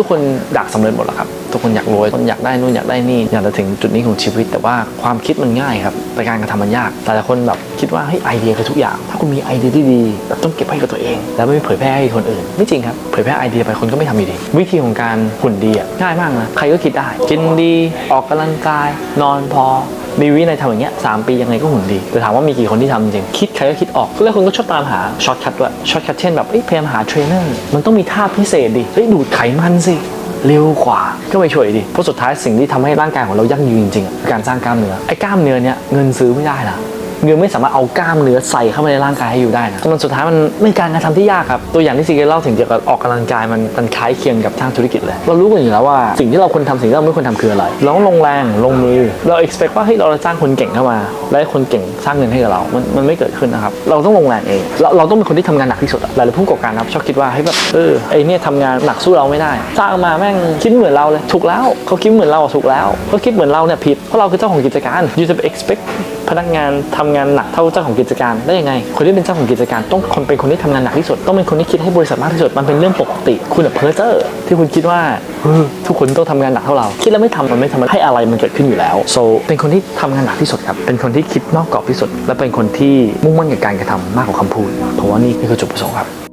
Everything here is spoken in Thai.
ทุกคนอยากสำเร็จหมดแหละครับ ทุกคนอยากรวยคนอยากได้นู่นอยากได้นี่อยากจะถึงจุดนี้ของชีวิต แต่ว่าความคิดมันง่ายครับแต่การกระทำมันยากแต่ละคนแบบคิดว่าเฮ้ยไอเดียคือทุกอย่าง ถ้าคุณมีไอเดียที่ดีแบบต้องเก็บไว้กับตัวเอง แล้วไม่เผยแพร่ให้คนอื่นไม่จริงครับเผยแพร่ไอเดียไปคนก็ไม่ทำอยู่ดี วิธีของการหุ่นดีอะง่ายมากนะใครก็คิดได้กินดีออกกำลังกาย นอนพอ มีวินัยทำอย่างเงี้ยสามปียังไงก็หุ่นดีแต่ถามว่ามีกี่คนที่ทำจริงคิดใครก็คิดออกแล้วคนก็ชอบตามหาช็อตคัทด้วยช็อตคัทเช่นแบบเอ้ยพยายามหาเทรนเนอร์มันต้องมีท่าพิเศษดิเฮ้ยดูดไขมันสิเร็วกว่าก็ไปช่วยดิเพราะสุดท้ายสิ่งที่ทำให้ร่างกายของเรายั่งยืนจริงๆอะการสร้างกล้ามเนื้อไอ้กล้ามเนื้อเนี้ยเงินซื้อไม่ได้นะ เงินไม่สามารถเอากล้ามเนื้อใส่เข้ามาในร่างกายให้อยู่ได้นะมันสุดท้ายมันไม่การกระทำที่ยากครับตัวอย่างที่ซีเกเล่าถึงเกี่ยวกับออกกำลังกายมันมันคล้ายเคียงกับทางธุรกิจเลยเรารู้กันอยู่แล้วว่าสิ่งที่เราควรทำสิ่งที่เราไม่ควรทำคืออะไรเราต้องลงแรงลงมือเรา expect ว่าเฮ้ยเราจะจ้างคนเก่งเข้ามา และให้คนเก่งสร้างเงินให้กับเรา มันมันไม่เกิดขึ้นนะครับเราต้องลงแรงเองเราเราต้องเป็นคนที่ทำงานหนักที่สุดอะหลายๆผู้ประกอบการนะครับชอบคิดว่าเฮ้ยแบบเออไอเนี่ยทำงานหนักสู้เราไม่ได้ สร้างมาแม่งคิดเหมือนเราเลยถูกแล้วเขาคิดเหมือนเราอะถูกแล้วเขาคิดเหมือนเราเนี่ยผิดเพราะเราคือเจ้าของกิจการยูจะไป expect พนักงานทำงานหนักเท่าเจ้าของกิจการได้ยังไง คนที่เป็นเจ้าของกิจการต้องคนเป็นคนที่ทำงานหนักที่สุด ต้องเป็นคนที่คิดให้บริษัทมากที่สุดมันเป็นเรื่องปกติ คุณอะเพอเจอร์ที่คุณคิดว่าเออทุกคนต้องทำงานหนักเท่าเราคิดแล้วไม่ทำมันไม่ทำมันให้อะไรมันเกิดขึ้นอยู่แล้ว so เป็นคนที่ทำงานหนักที่สุดครับเป็นคนที่คิดนอกกรอบที่สุด และเป็นคนที่มุ่งมั่นกับการกระทำมากกว่าคำพูดเพราะว่านี่คือจุดประสงค์ครับ